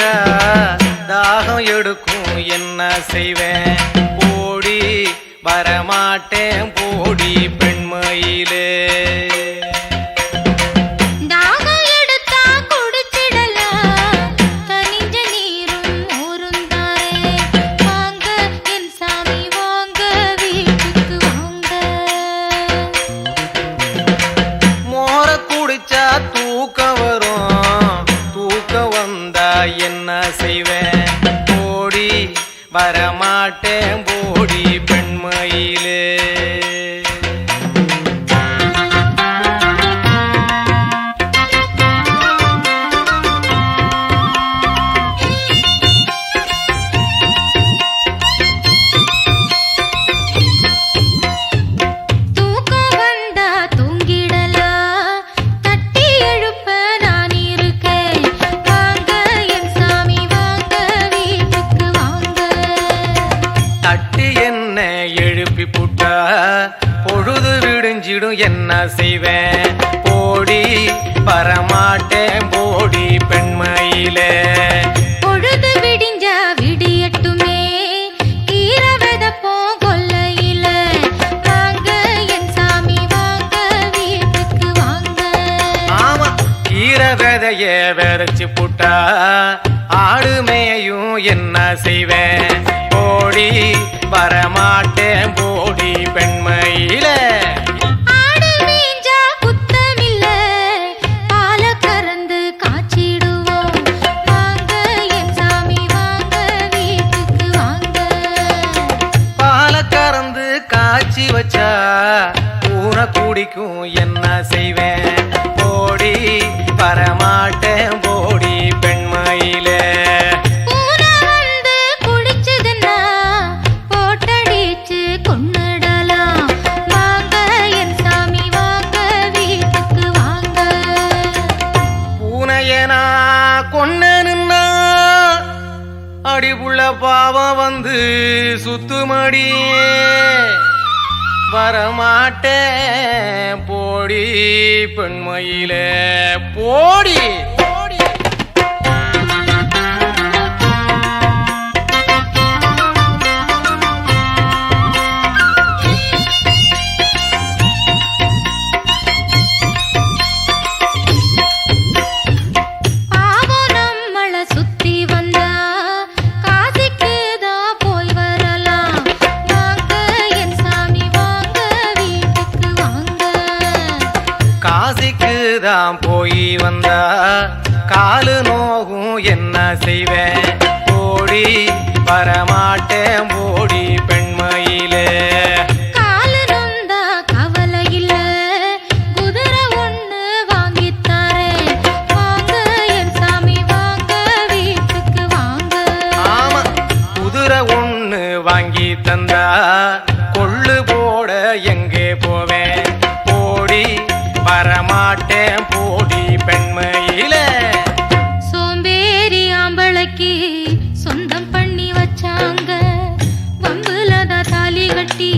வச்சா தாகம் எடுக்கும் என்ன செய்வேன்? ஓடி வரமாட்டேன் போடி பெண்மயிலே. என்ன தட்டி என்ன எழுப்பி புட்டா பொழுது விடிஞ்சிடும் என்ன செய்வேன்? போடி வரமாட்டேன் போடி பெண்மயிலே. பொழுது விடிஞ்சா விடியட்டுமே கீர விதப்போம் கொல்லையில வாங்க என் சாமி வாங்க வீட்டுக்கு வாங்க. ஆமா ஈர விதைய விதைச்சு புட்டா ஆடு மேயும் என்ன செய்வேன்? போடி வரமாட்டேன் போடி பெண்மயிலே. காய்ச்சி வச்சா பூனை குடிக்கும் என்ன செய்வேன்? போடி வரமாட்டேன். அடிபுள்ள பாவம் வந்து சுத்துமடி. வரமாட்டேன் போடி பெண்மையிலே போடி. காசிக்கு தான் போய் வந்தா. காலு நோகும் என்ன செய்வேன்? போடி வரமாட்டேன் போடி பெண்மயிலே. வாங்க என் சாமி வாங்க வீட்டுக்கு வாங்க. ஆமா வரமாட்டேன் போடி பெண்மையிலே. சோம்பேறி ஆம்பளைக்கு சொந்தம் பண்ணி வச்சாங்க. வம்புலதா தாலி கட்டி